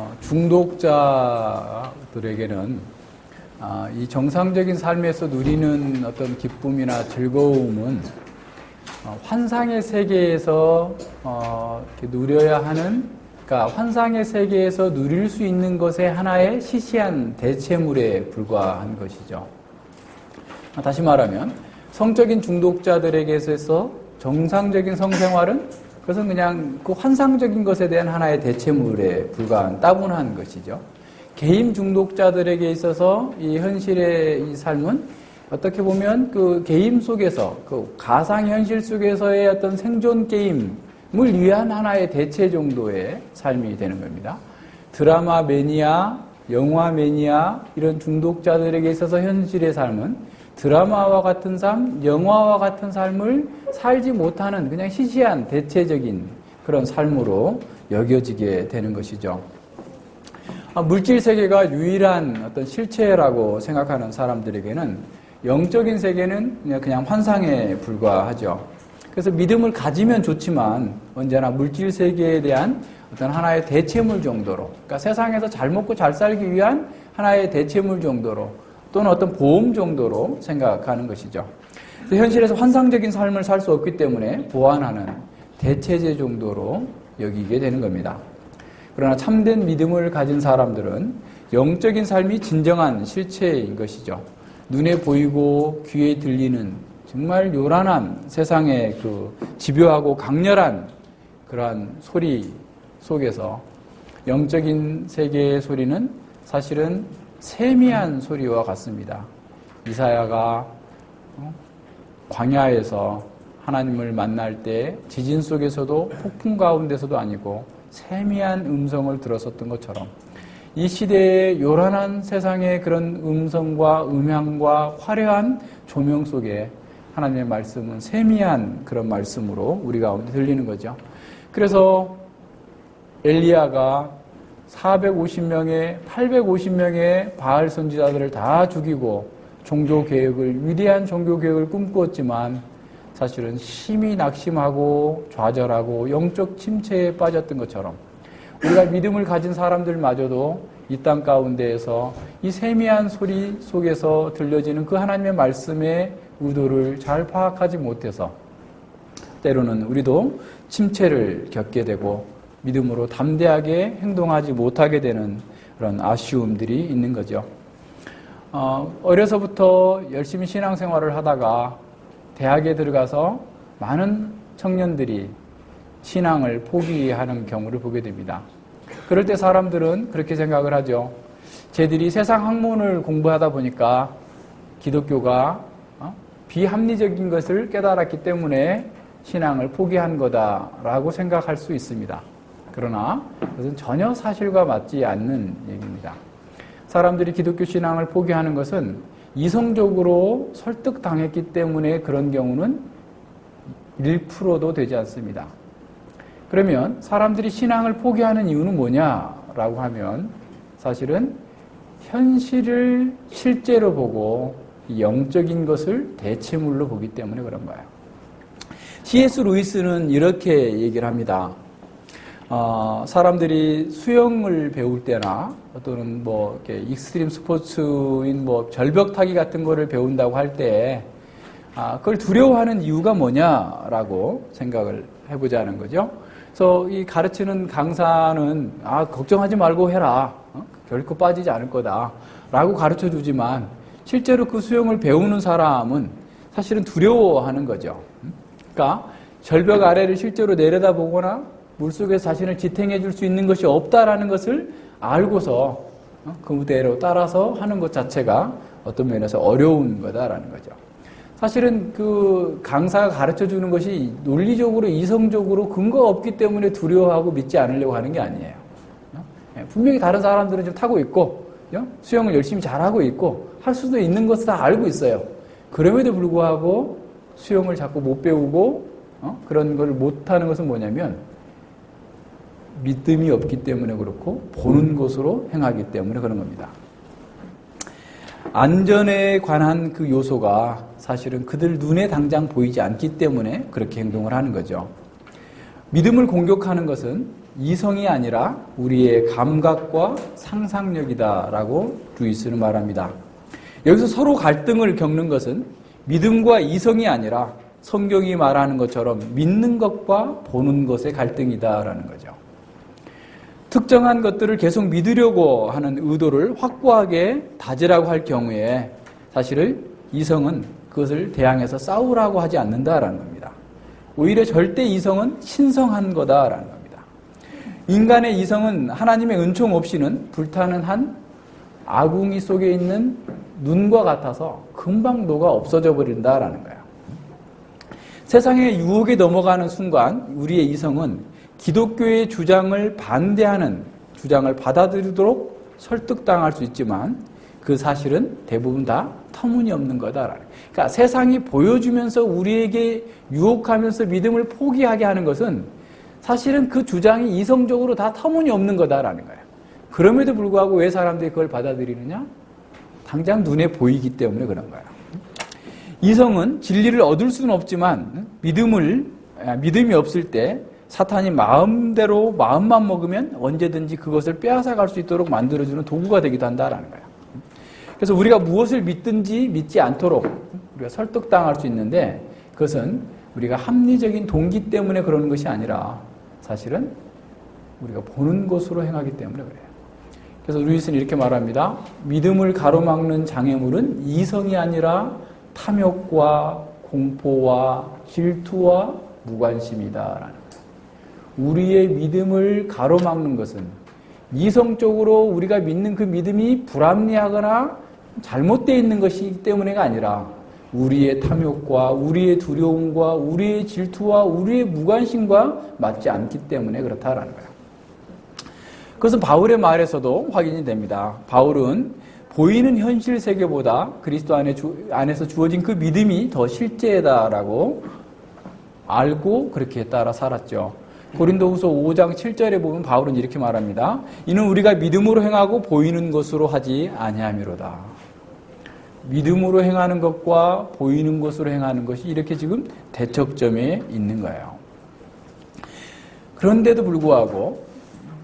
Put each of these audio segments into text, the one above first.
어, 중독자들에게는 아, 이 정상적인 삶에서 누리는 어떤 기쁨이나 즐거움은 어, 환상의 세계에서 어, 누려야 하는 그러니까 환상의 세계에서 누릴 수 있는 것의 하나의 시시한 대체물에 불과한 것이죠. 아, 다시 말하면 성적인 중독자들에게 있어서 정상적인 성생활은 그것은 그냥 그 환상적인 것에 대한 하나의 대체물에 불과한 따분한 것이죠. 개인 중독자들에게 있어서 이 현실의 이 삶은 어떻게 보면 그 게임 속에서 그 가상 현실 속에서의 어떤 생존 게임을 위한 하나의 대체 정도의 삶이 되는 겁니다. 드라마 매니아, 영화 매니아 이런 중독자들에게 있어서 현실의 삶은 드라마와 같은 삶, 영화와 같은 삶을 살지 못하는 그냥 시시한 대체적인 그런 삶으로 여겨지게 되는 것이죠. 아, 물질 세계가 유일한 어떤 실체라고 생각하는 사람들에게는 영적인 세계는 그냥, 그냥 환상에 불과하죠. 그래서 믿음을 가지면 좋지만 언제나 물질 세계에 대한 어떤 하나의 대체물 정도로, 그러니까 세상에서 잘 먹고 잘 살기 위한 하나의 대체물 정도로 또는 어떤 보험 정도로 생각하는 것이죠. 현실에서 환상적인 삶을 살 수 없기 때문에 보완하는 대체제 정도로 여기게 되는 겁니다. 그러나 참된 믿음을 가진 사람들은 영적인 삶이 진정한 실체인 것이죠. 눈에 보이고 귀에 들리는 정말 요란한 세상의 그 집요하고 강렬한 그러한 소리 속에서 영적인 세계의 소리는 사실은 세미한 소리와 같습니다. 이사야가 어? 광야에서 하나님을 만날 때 지진 속에서도 폭풍 가운데서도 아니고 세미한 음성을 들었었던 것처럼 이 시대의 요란한 세상의 그런 음성과 음향과 화려한 조명 속에 하나님의 말씀은 세미한 그런 말씀으로 우리 가운데 들리는 거죠. 그래서 엘리야가 450명의 850명의 바알 선지자들을 다 죽이고 종교 계획을 위대한 종교 계획을 꿈꾸었지만 사실은 심히 낙심하고 좌절하고 영적 침체에 빠졌던 것처럼 우리가 믿음을 가진 사람들마저도 이 땅 가운데에서 이 세미한 소리 속에서 들려지는 그 하나님의 말씀의 의도를 잘 파악하지 못해서 때로는 우리도 침체를 겪게 되고 믿음으로 담대하게 행동하지 못하게 되는 그런 아쉬움들이 있는 거죠. 어, 어려서부터 열심히 신앙생활을 하다가 대학에 들어가서 많은 청년들이 신앙을 포기하는 경우를 보게 됩니다. 그럴 때 사람들은 그렇게 생각을 하죠. 쟤들이 세상 학문을 공부하다 보니까 기독교가 어? 비합리적인 것을 깨달았기 때문에 신앙을 포기한 거다라고 생각할 수 있습니다. 그러나 그것은 전혀 사실과 맞지 않는 얘기입니다. 사람들이 기독교 신앙을 포기하는 것은 이성적으로 설득당했기 때문에 그런 경우는 1%도 되지 않습니다. 그러면 사람들이 신앙을 포기하는 이유는 뭐냐라고 하면 사실은 현실을 실제로 보고 영적인 것을 대체물로 보기 때문에 그런 거예요. C.S. 루이스는 이렇게 얘기를 합니다. 어, 사람들이 수영을 배울 때나 또는 뭐 이렇게 익스트림 스포츠인 뭐 절벽 타기 같은 거를 배운다고 할 때 아, 그걸 두려워하는 이유가 뭐냐라고 생각을 해보자는 거죠. 그래서 이 가르치는 강사는 아 걱정하지 말고 해라. 어? 결코 빠지지 않을 거다라고 가르쳐 주지만 실제로 그 수영을 배우는 사람은 사실은 두려워하는 거죠. 그러니까 절벽 아래를 실제로 내려다보거나 물속에서 자신을 지탱해 줄 수 있는 것이 없다라는 것을 알고서 어, 그 무대로 따라서 하는 것 자체가 어떤 면에서 어려운 거다라는 거죠. 사실은 그 강사가 가르쳐 주는 것이 논리적으로 이성적으로 근거 없기 때문에 두려워하고 믿지 않으려고 하는 게 아니에요. 어? 예, 분명히 다른 사람들은 좀 타고 있고 어? 수영을 열심히 잘하고 있고 할 수도 있는 것을 다 알고 있어요. 그럼에도 불구하고 수영을 자꾸 못 배우고 그런 걸 못하는 것은 뭐냐면 믿음이 없기 때문에 그렇고 보는 것으로 행하기 때문에 그런 겁니다. 안전에 관한 그 요소가 사실은 그들 눈에 당장 보이지 않기 때문에 그렇게 행동을 하는 거죠. 믿음을 공격하는 것은 이성이 아니라 우리의 감각과 상상력이다라고 루이스는 말합니다. 여기서 서로 갈등을 겪는 것은 믿음과 이성이 아니라 성경이 말하는 것처럼 믿는 것과 보는 것의 갈등이다라는 거죠. 특정한 것들을 계속 믿으려고 하는 의도를 확고하게 다지라고 할 경우에 사실은 이성은 그것을 대항해서 싸우라고 하지 않는다라는 겁니다. 오히려 절대 이성은 신성한 거다라는 겁니다. 인간의 이성은 하나님의 은총 없이는 불타는 한 아궁이 속에 있는 눈과 같아서 금방 녹아 없어져 버린다라는 거예요. 세상의 유혹에 넘어가는 순간 우리의 이성은 기독교의 주장을 반대하는 주장을 받아들이도록 설득당할 수 있지만 그 사실은 대부분 다 터무니없는 거다라는. 그러니까 세상이 보여주면서 우리에게 유혹하면서 믿음을 포기하게 하는 것은 사실은 그 주장이 이성적으로 다 터무니없는 거다라는 거예요. 그럼에도 불구하고 왜 사람들이 그걸 받아들이느냐? 당장 눈에 보이기 때문에 그런 거예요. 이성은 진리를 얻을 수는 없지만 믿음을 아, 믿음이 없을 때 사탄이 마음대로 마음만 먹으면 언제든지 그것을 빼앗아 갈 수 있도록 만들어주는 도구가 되기도 한다라는 거예요. 그래서 우리가 무엇을 믿든지 믿지 않도록 우리가 설득당할 수 있는데 그것은 우리가 합리적인 동기 때문에 그러는 것이 아니라 사실은 우리가 보는 것으로 행하기 때문에 그래요. 그래서 루이스는 이렇게 말합니다. 믿음을 가로막는 장애물은 이성이 아니라 탐욕과 공포와 질투와 무관심이다라는 우리의 믿음을 가로막는 것은 이성적으로 우리가 믿는 그 믿음이 불합리하거나 잘못되어 있는 것이기 때문에가 아니라 우리의 탐욕과 우리의 두려움과 우리의 질투와 우리의 무관심과 맞지 않기 때문에 그렇다라는 거예요. 그것은 바울의 말에서도 확인이 됩니다. 바울은 보이는 현실 세계보다 그리스도 안에 주, 안에서 주어진 그 믿음이 더 실제다라고 알고 그렇게 따라 살았죠. 고린도후서 5장 7절에 보면 바울은 이렇게 말합니다. 이는 우리가 믿음으로 행하고 보이는 것으로 하지 아니함이로다. 믿음으로 행하는 것과 보이는 것으로 행하는 것이 이렇게 지금 대척점에 있는 거예요. 그런데도 불구하고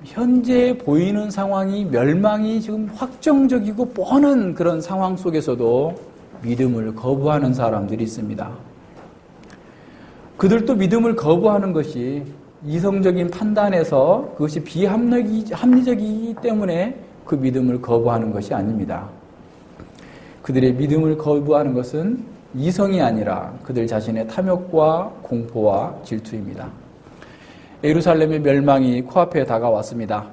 현재 보이는 상황이 멸망이 지금 확정적이고 뻔한 그런 상황 속에서도 믿음을 거부하는 사람들이 있습니다. 그들도 믿음을 거부하는 것이 이성적인 판단에서 그것이 비합리적이기 때문에 그 믿음을 거부하는 것이 아닙니다. 그들의 믿음을 거부하는 것은 이성이 아니라 그들 자신의 탐욕과 공포와 질투입니다. 예루살렘의 멸망이 코앞에 다가왔습니다.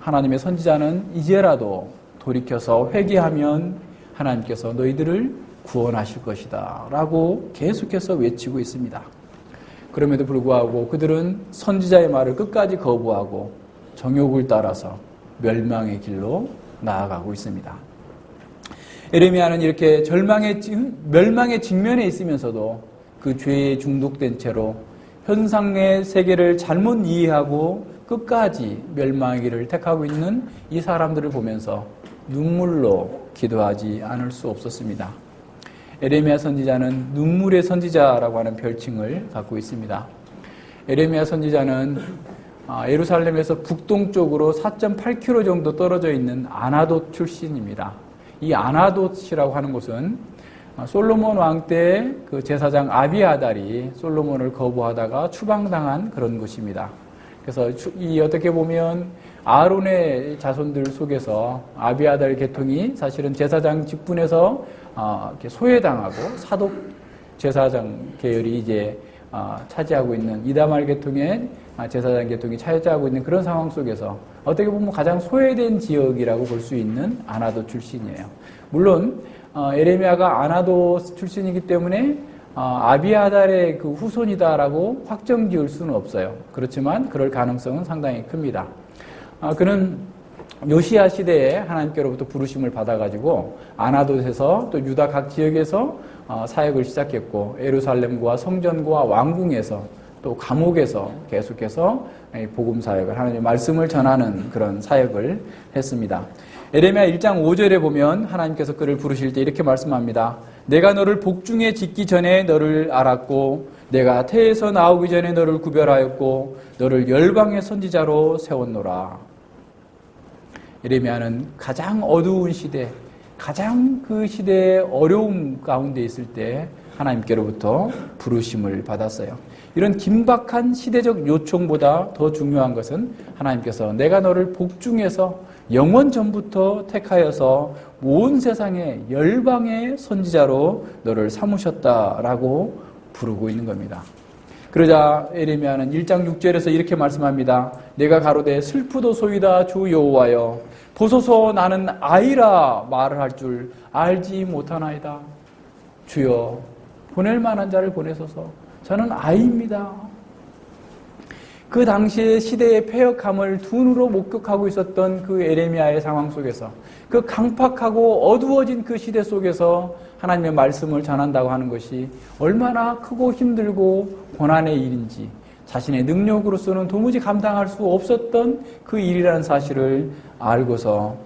하나님의 선지자는 이제라도 돌이켜서 회개하면 하나님께서 너희들을 구원하실 것이다. 라고 계속해서 외치고 있습니다. 그럼에도 불구하고 그들은 선지자의 말을 끝까지 거부하고 정욕을 따라서 멸망의 길로 나아가고 있습니다. 에레미야는 이렇게 절망의 멸망의 직면에 있으면서도 그 죄에 중독된 채로 현상의 세계를 잘못 이해하고 끝까지 멸망의 길을 택하고 있는 이 사람들을 보면서 눈물로 기도하지 않을 수 없었습니다. 에레미야 선지자는 눈물의 선지자라고 하는 별칭을 갖고 있습니다. 에레미야 선지자는 아, 예루살렘에서 북동쪽으로 4.8km 정도 떨어져 있는 아나돗 출신입니다. 이 아나돗이라고 하는 곳은 아, 솔로몬 왕 때 그 제사장 아비아달이 솔로몬을 거부하다가 추방당한 그런 곳입니다. 그래서 이 어떻게 보면 아론의 자손들 속에서 아비아달 계통이 사실은 제사장 직분에서 소외당하고 사독 제사장 계열이 이제 어, 차지하고 있는 이다말 계통의 아, 제사장 계통이 차지하고 있는 그런 상황 속에서 어떻게 보면 가장 소외된 지역이라고 볼 수 있는 아나도 출신이에요. 물론 어, 에레미야가 아나도 출신이기 때문에 아비아달의 그 후손이다라고 확정 지을 수는 없어요. 그렇지만 그럴 가능성은 상당히 큽니다. 그는 요시아 시대에 하나님께로부터 부르심을 받아가지고 아나돗에서 또 유다 각 지역에서 어, 사역을 시작했고 에루살렘과 성전과 왕궁에서 또 감옥에서 계속해서 복음 사역을 하나님의 말씀을 전하는 그런 사역을 했습니다. 에레미야 1장 5절에 보면 하나님께서 그를 부르실 때 이렇게 말씀합니다. 내가 너를 복중에 짓기 전에 너를 알았고 내가 태에서 나오기 전에 너를 구별하였고 너를 열방의 선지자로 세웠노라. 에레미야는 가장 어두운 시대, 가장 그 시대의 어려움 가운데 있을 때 하나님께로부터 부르심을 받았어요. 이런 긴박한 시대적 요청보다 더 중요한 것은 하나님께서 내가 너를 복중에서 영원 전부터 택하여서 온 세상의 열방의 선지자로 너를 삼으셨다라고 부르고 있는 겁니다. 그러자 에레미야는 1장 6절에서 이렇게 말씀합니다. 내가 가로되 슬프도 소이다 주 여호와여 보소서 나는 아이라 말을 할 줄 알지 못하나이다. 주여 보낼 만한 자를 보내소서. 저는 아이입니다. 그 당시의 시대의 폐역함을 두 눈으로 목격하고 있었던 그 에레미야의 상황 속에서 그 강팍하고 어두워진 그 시대 속에서 하나님의 말씀을 전한다고 하는 것이 얼마나 크고 힘들고 고난의 일인지 자신의 능력으로서는 도무지 감당할 수 없었던 그 일이라는 사실을 알고서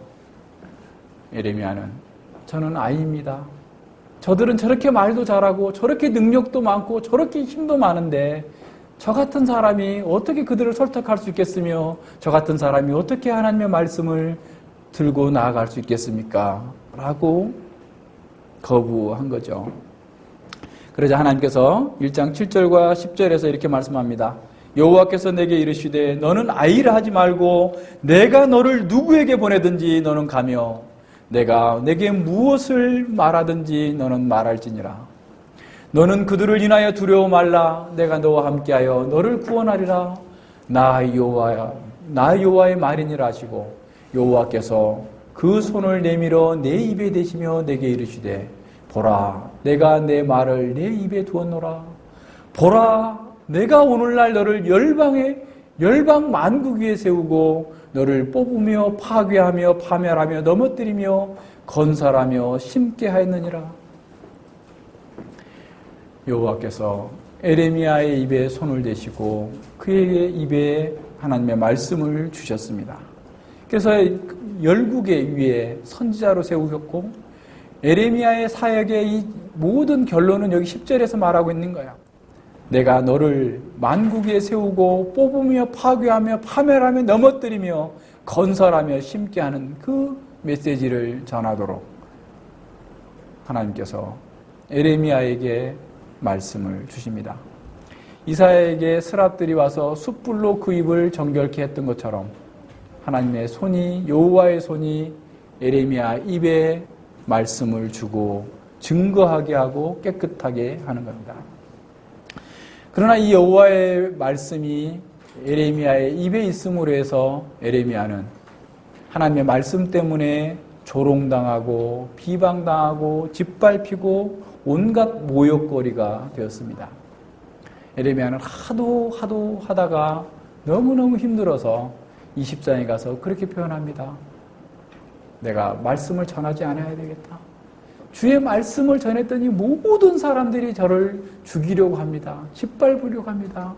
에레미야는 저는 아이입니다. 저들은 저렇게 말도 잘하고 저렇게 능력도 많고 저렇게 힘도 많은데 저 같은 사람이 어떻게 그들을 설득할 수 있겠으며 저 같은 사람이 어떻게 하나님의 말씀을 들고 나아갈 수 있겠습니까? 라고 거부한 거죠. 그러자 하나님께서 1장 7절과 10절에서 이렇게 말씀합니다. 여호와께서 내게 이르시되 너는 아이를 하지 말고 내가 너를 누구에게 보내든지 너는 가며 내가 내게 무엇을 말하든지 너는 말할지니라. 너는 그들을 인하여 두려워 말라. 내가 너와 함께하여 너를 구원하리라. 나 여호와야, 나 여호와의 말이니라 하시고 여호와께서 그 손을 내밀어 내 입에 대시며 내게 이르시되 보라, 내가 내 말을 내 입에 두었노라. 보라, 내가 오늘날 너를 열방에 열방 만국 위에 세우고 너를 뽑으며 파괴하며 파멸하며 넘어뜨리며 건설하며 심게 하였느니라. 여호와께서 에레미야의 입에 손을 대시고 그의 입에 하나님의 말씀을 주셨습니다. 그래서 열국의 위에 선지자로 세우셨고 에레미야의 사역의 이 모든 결론은 여기 10절에서 말하고 있는 거야. 내가 너를 만국 위에 세우고 뽑으며 파괴하며 파멸하며 넘어뜨리며 건설하며 심게 하는 그 메시지를 전하도록 하나님께서 에레미야에게 말씀을 주십니다. 이사야에게 스랍들이 와서 숯불로 그 입을 정결케 했던 것처럼 하나님의 손이 여호와의 손이 에레미야 입에 말씀을 주고 증거하게 하고 깨끗하게 하는 겁니다. 그러나 이 여호와의 말씀이 에레미야의 입에 있음으로 해서 에레미야는 하나님의 말씀 때문에 조롱당하고 비방당하고 짓밟히고 온갖 모욕거리가 되었습니다. 에레미야는 하도 하도 하다가 너무너무 힘들어서 20장에 가서 그렇게 표현합니다. 내가 말씀을 전하지 않아야 되겠다. 주의 말씀을 전했더니 모든 사람들이 저를 죽이려고 합니다. 짓밟으려고 합니다.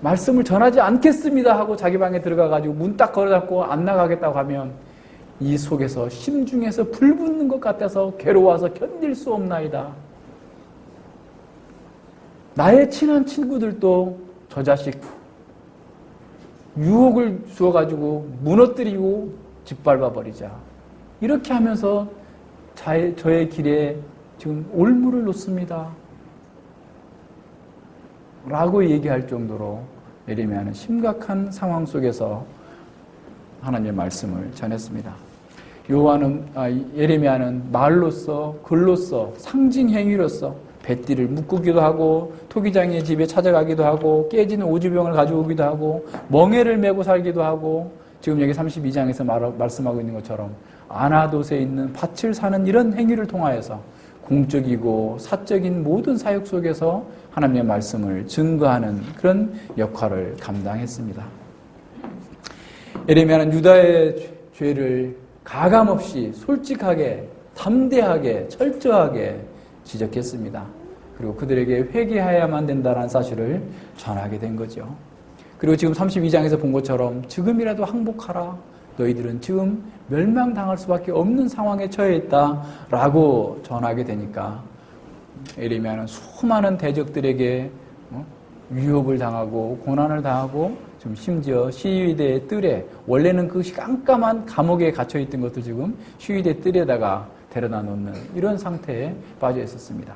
말씀을 전하지 않겠습니다 하고 자기 방에 들어가가지고 문 딱 걸어닫고 안 나가겠다고 하면 이 속에서 심중에서 불 붙는 것 같아서 괴로워서 견딜 수 없나이다. 나의 친한 친구들도 저 자식 유혹을 주어가지고 무너뜨리고 짓밟아 버리자. 이렇게 하면서 자의, 저의 길에 지금 올무를 놓습니다. 라고 얘기할 정도로 예레미야는 심각한 상황 속에서 하나님의 말씀을 전했습니다. 요한은 아, 예레미야는 말로써 글로써 상징 행위로서 배띠를 묶기도 하고 토기장의 집에 찾아가기도 하고 깨진 오주병을 가져오기도 하고 멍해를 메고 살기도 하고 지금 여기 32장에서 말, 말씀하고 있는 것처럼 아나돗에 있는 밭을 사는 이런 행위를 통하여서 공적이고 사적인 모든 사역 속에서 하나님의 말씀을 증거하는 그런 역할을 감당했습니다. 에레미야는 유다의 죄를 가감없이 솔직하게 담대하게 철저하게 지적했습니다. 그리고 그들에게 회개해야만 된다는 사실을 전하게 된 거죠. 그리고 지금 32장에서 본 것처럼 지금이라도 항복하라. 너희들은 지금 멸망당할 수밖에 없는 상황에 처해 있다라고 전하게 되니까 에레미야는 수많은 대적들에게 어? 위협을 당하고 고난을 당하고 지금 심지어 시위대의 뜰에 원래는 그 깜깜한 감옥에 갇혀 있던 것도 지금 시위대 뜰에다가 데려다 놓는 이런 상태에 빠져 있었습니다.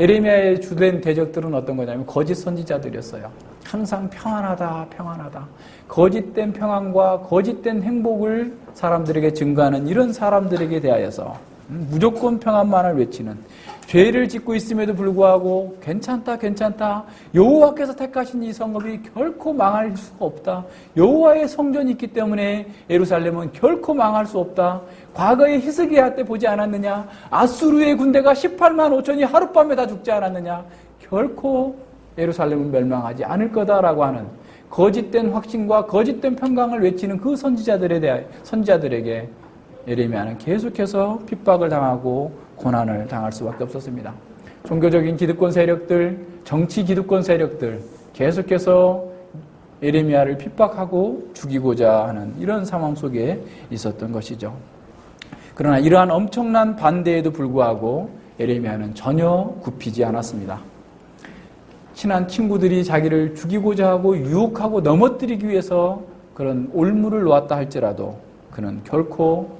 에레미야의 주된 대적들은 어떤 거냐면 거짓 선지자들이었어요. 항상 평안하다, 평안하다. 거짓된 평안과 거짓된 행복을 사람들에게 증거하는 이런 사람들에게 대하여서 음, 무조건 평안만을 외치는 죄를 짓고 있음에도 불구하고 괜찮다 괜찮다. 여호와께서 택하신 이 성읍이 결코 망할 수가 없다. 여호와의 성전이 있기 때문에 예루살렘은 결코 망할 수 없다. 과거에 히스기야 때 보지 않았느냐? 아수르의 군대가 18만 5천이 하룻밤에 다 죽지 않았느냐? 결코 예루살렘은 멸망하지 않을 거다라고 하는 거짓된 확신과 거짓된 평강을 외치는 그 선지자들에 대해 선지자들에게 예레미야는 계속해서 핍박을 당하고 고난을 당할 수밖에 없었습니다. 종교적인 기득권 세력들, 정치 기득권 세력들 계속해서 예레미야를 핍박하고 죽이고자 하는 이런 상황 속에 있었던 것이죠. 그러나 이러한 엄청난 반대에도 불구하고 예레미야는 전혀 굽히지 않았습니다. 친한 친구들이 자기를 죽이고자 하고 유혹하고 넘어뜨리기 위해서 그런 올무를 놓았다 할지라도 그는 결코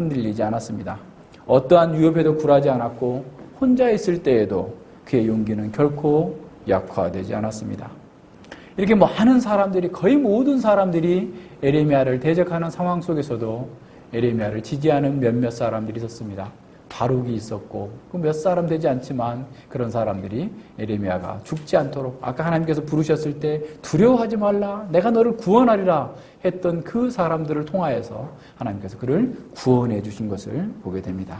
흔들리지 않았습니다. 어떠한 위협에도 굴하지 않았고 혼자 있을 때에도 그의 용기는 결코 약화되지 않았습니다. 이렇게 많은 사람들이 거의 모든 사람들이 에레미야를 대적하는 상황 속에서도 에레미야를 지지하는 몇몇 사람들이 있었습니다. 바룩이 있었고 그몇 사람 되지 않지만 그런 사람들이 에레미야가 죽지 않도록 아까 하나님께서 부르셨을 때 두려워하지 말라 내가 너를 구원하리라 했던 그 사람들을 통하여서 하나님께서 그를 구원해 주신 것을 보게 됩니다.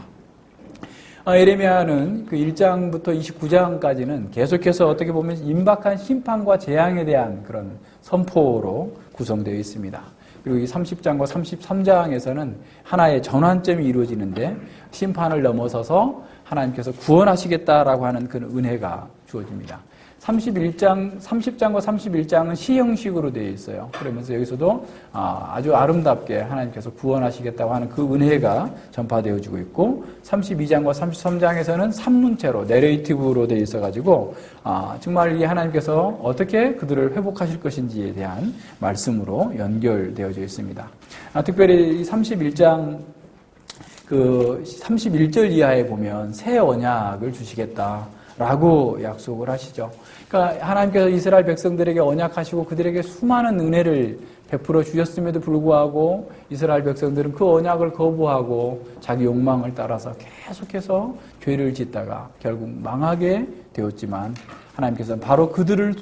아, 에레미야는 그 1장부터 29장까지는 계속해서 어떻게 보면 임박한 심판과 재앙에 대한 그런 선포로 구성되어 있습니다. 그리고 이 30장과 33장에서는 하나의 전환점이 이루어지는데 심판을 넘어서서 하나님께서 구원하시겠다라고 하는 그 은혜가 주어집니다. 31장, 30장과 31장은 시 형식으로 되어 있어요. 그러면서 여기서도 아, 아주 아름답게 하나님께서 구원하시겠다고 하는 그 은혜가 전파되어지고 있고 32장과 33장에서는 산문체로 내레이티브로 되어 있어가지고 아, 정말 이 하나님께서 어떻게 그들을 회복하실 것인지에 대한 말씀으로 연결되어져 있습니다. 아, 특별히 이 31장 그 31절 이하에 보면 새 언약을 주시겠다. 라고 약속을 하시죠. 그러니까 하나님께서 이스라엘 백성들에게 언약하시고 그들에게 수많은 은혜를 베풀어 주셨음에도 불구하고 이스라엘 백성들은 그 언약을 거부하고 자기 욕망을 따라서 계속해서 죄를 짓다가 결국 망하게 되었지만 하나님께서 바로 그들을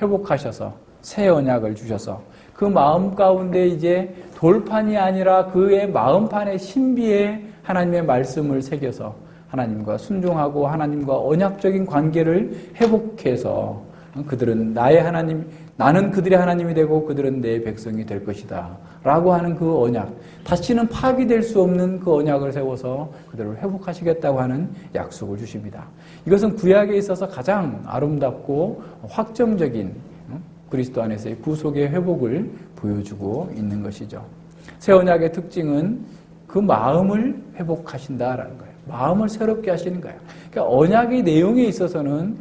회복하셔서 새 언약을 주셔서 그 마음 가운데 이제 돌판이 아니라 그의 마음판의 신비에 하나님의 말씀을 새겨서 하나님과 순종하고 하나님과 언약적인 관계를 회복해서 그들은 나의 하나님, 나는 그들의 하나님이 되고 그들은 내 백성이 될 것이다. 라고 하는 그 언약. 다시는 파기될 수 없는 그 언약을 세워서 그들을 회복하시겠다고 하는 약속을 주십니다. 이것은 구약에 있어서 가장 아름답고 확정적인 그리스도 안에서의 구속의 회복을 보여주고 있는 것이죠. 새 언약의 특징은 그 마음을 회복하신다라는 거예요. 마음을 새롭게 하시는 거예요. 그러니까 언약의 내용에 있어서는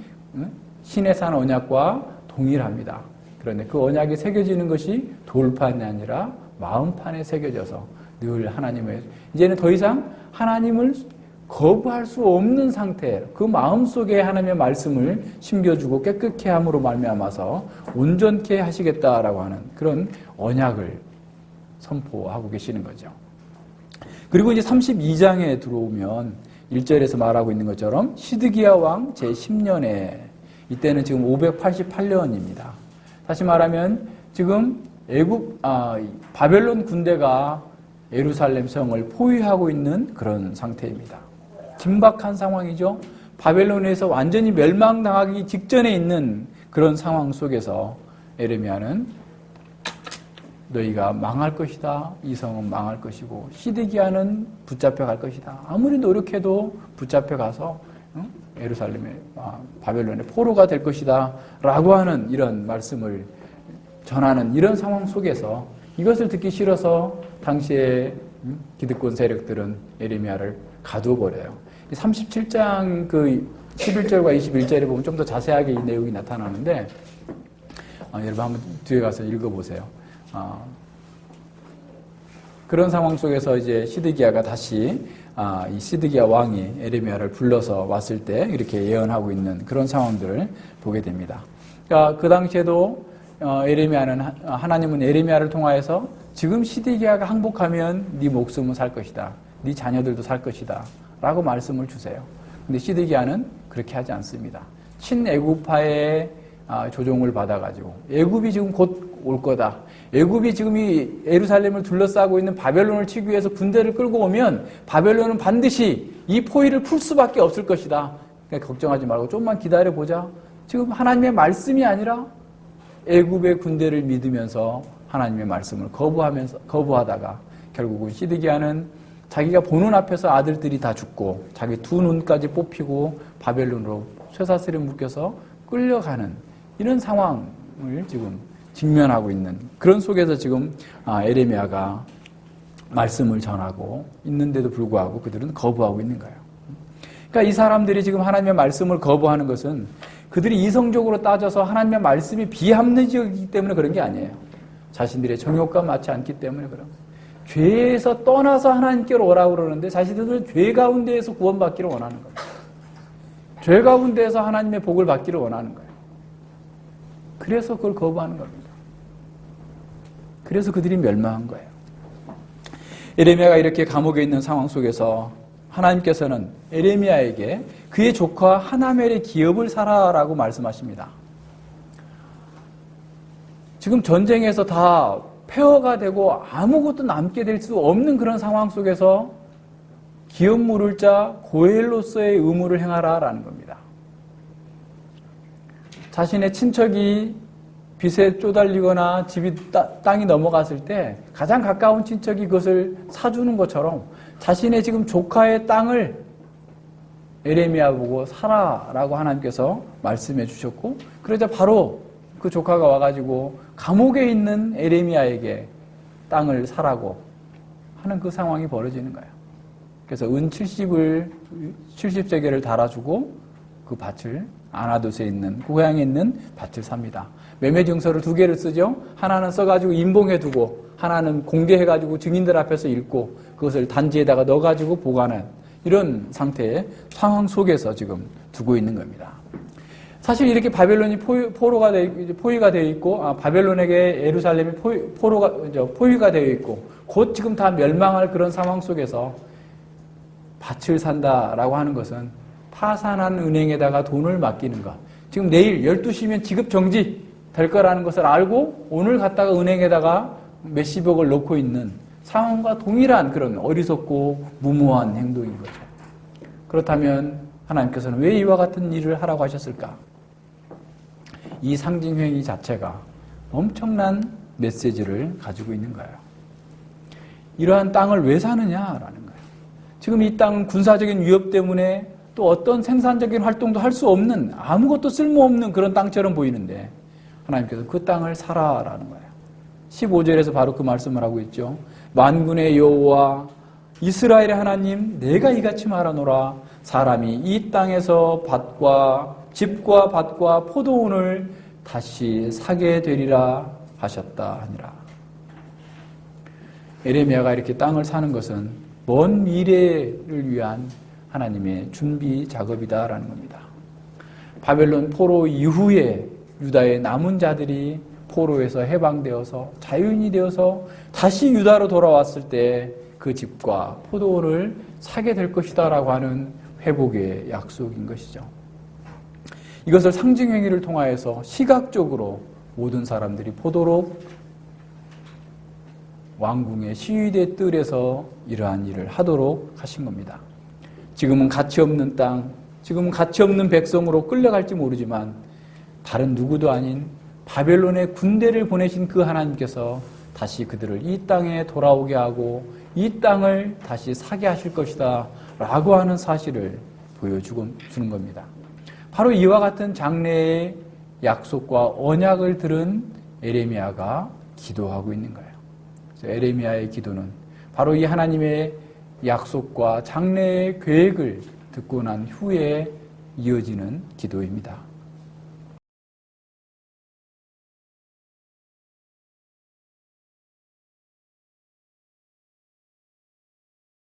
신의 산 언약과 동일합니다. 그런데 그 언약이 새겨지는 것이 돌판이 아니라 마음판에 새겨져서 늘 하나님을 이제는 더 이상 하나님을 거부할 수 없는 상태, 그 마음 속에 하나님의 말씀을 심겨주고 깨끗게 함으로 말미암아서 온전케 하시겠다라고 하는 그런 언약을 선포하고 계시는 거죠. 그리고 이제 32장에 들어오면 1절에서 말하고 있는 것처럼 시드기야 왕 제10년에 이때는 지금 588년입니다. 다시 말하면 지금 애국 아, 바벨론 군대가 예루살렘 성을 포위하고 있는 그런 상태입니다. 긴박한 상황이죠. 바벨론에서 완전히 멸망당하기 직전에 있는 그런 상황 속에서 에르미야는 너희가 망할 것이다. 이 성은 망할 것이고 시드기야는 붙잡혀 갈 것이다. 아무리 노력해도 붙잡혀 가서 예루살렘의 아, 바벨론의 포로가 될 것이다. 라고 하는 이런 말씀을 전하는 이런 상황 속에서 이것을 듣기 싫어서 당시에 음, 기득권 세력들은 에레미야를 가두어 버려요. 37장 그 11절과 21절에 보면 좀 더 자세하게 이 내용이 나타나는데 어, 여러분 한번 뒤에 가서 읽어보세요. 어, 그런 상황 속에서 이제 시드기야가 다시 아, 이 시드기야 왕이 에레미야를 불러서 왔을 때 이렇게 예언하고 있는 그런 상황들을 보게 됩니다. 그러니까 그 당시에도 어, 에레미야는 하나님은 에레미야를 통하여서 지금 시드기야가 항복하면 네 목숨은 살 것이다. 네 자녀들도 살 것이다. 라고 말씀을 주세요. 근데 시드기야는 그렇게 하지 않습니다. 친애굽파의 아, 조종을 받아가지고 애굽이 지금 곧 올 거다. 애굽이 지금 이 예루살렘을 둘러싸고 있는 바벨론을 치기 위해서 군대를 끌고 오면 바벨론은 반드시 이 포위를 풀 수밖에 없을 것이다. 그러니까 걱정하지 말고 좀만 기다려 보자. 지금 하나님의 말씀이 아니라 애굽의 군대를 믿으면서 하나님의 말씀을 거부하면서 거부하다가 결국은 시드기야는 자기가 보는 앞에서 아들들이 다 죽고 자기 두 눈까지 뽑히고 바벨론으로 쇠사슬에 묶여서 끌려가는 이런 상황을 지금 직면하고 있는 그런 속에서 지금 아, 에레미야가 말씀을 전하고 있는데도 불구하고 그들은 거부하고 있는 거예요. 그러니까 이 사람들이 지금 하나님의 말씀을 거부하는 것은 그들이 이성적으로 따져서 하나님의 말씀이 비합리적이기 때문에 그런 게 아니에요. 자신들의 정욕과 맞지 않기 때문에 그런. 죄에서 떠나서 하나님께로 오라고 그러는데 자신들은 죄 가운데에서 구원받기를 원하는 거예요. 죄 가운데에서 하나님의 복을 받기를 원하는 거예요. 그래서 그걸 거부하는 겁니다. 그래서 그들이 멸망한 거예요. 에레미야가 이렇게 감옥에 있는 상황 속에서 하나님께서는 에레미야에게 그의 조카 하나멜의 기업을 사라라고 말씀하십니다. 지금 전쟁에서 다 폐허가 되고 아무것도 남게 될 수 없는 그런 상황 속에서 기업 물을 자 고엘로서의 의무를 행하라라는 겁니다. 자신의 친척이 빚에 쪼달리거나 집이 따, 땅이 넘어갔을 때 가장 가까운 친척이 그것을 사주는 것처럼 자신의 지금 조카의 땅을 에레미야 보고 사라라고 하나님께서 말씀해 주셨고 그러자 바로 그 조카가 와가지고 감옥에 있는 에레미야에게 땅을 사라고 하는 그 상황이 벌어지는 거예요. 그래서 은 70을 70세계를 달아주고 그 밭을 아나도스에 있는 고향에 있는 밭을 삽니다. 매매 증서를 두 개를 쓰죠. 하나는 써가지고 인봉해 두고 하나는 공개해가지고 증인들 앞에서 읽고 그것을 단지에다가 넣어가지고 보관한 이런 상태의 상황 속에서 지금 두고 있는 겁니다. 사실 이렇게 바벨론이 포위, 가 포위가 되어 있고 아, 바벨론에게 예루살렘이 포위, 포로가, 포위가 되어 있고 곧 지금 다 멸망할 그런 상황 속에서 밭을 산다라고 하는 것은 파산한 은행에다가 돈을 맡기는 것. 지금 내일 12시면 지급 정지 될 거라는 것을 알고 오늘 갔다가 은행에다가 몇십억을 넣고 있는 상황과 동일한 그런 어리석고 무모한 행동인 거죠. 그렇다면 하나님께서는 왜 이와 같은 일을 하라고 하셨을까? 이 상징행위 자체가 엄청난 메시지를 가지고 있는 거예요. 이러한 땅을 왜 사느냐라는 거예요. 지금 이 땅은 군사적인 위협 때문에 또 어떤 생산적인 활동도 할 수 없는 아무것도 쓸모없는 그런 땅처럼 보이는데 하나님께서 그 땅을 사라라는 거예요. 15절에서 바로 그 말씀을 하고 있죠. 만군의 여호와 이스라엘의 하나님 내가 이같이 말하노라 사람이 이 땅에서 밭과 집과 밭과 포도원을 다시 사게 되리라 하셨다 하니라. 에레미야가 이렇게 땅을 사는 것은 먼 미래를 위한 하나님의 준비 작업이다라는 겁니다. 바벨론 포로 이후에 유다의 남은 자들이 포로에서 해방되어서 자유인이 되어서 다시 유다로 돌아왔을 때 그 집과 포도원을 사게 될 것이다라고 하는 회복의 약속인 것이죠. 이것을 상징행위를 통하여서 시각적으로 모든 사람들이 보도록 왕궁의 시위대 뜰에서 이러한 일을 하도록 하신 겁니다. 지금은 가치 없는 땅, 지금은 가치 없는 백성으로 끌려갈지 모르지만 다른 누구도 아닌 바벨론의 군대를 보내신 그 하나님께서 다시 그들을 이 땅에 돌아오게 하고 이 땅을 다시 사게 하실 것이다 라고 하는 사실을 보여주고 주는 겁니다. 바로 이와 같은 장래의 약속과 언약을 들은 에레미야가 기도하고 있는 거예요. 에레미야의 기도는 바로 이 하나님의 약속과 장래의 계획을 듣고 난 후에 이어지는 기도입니다.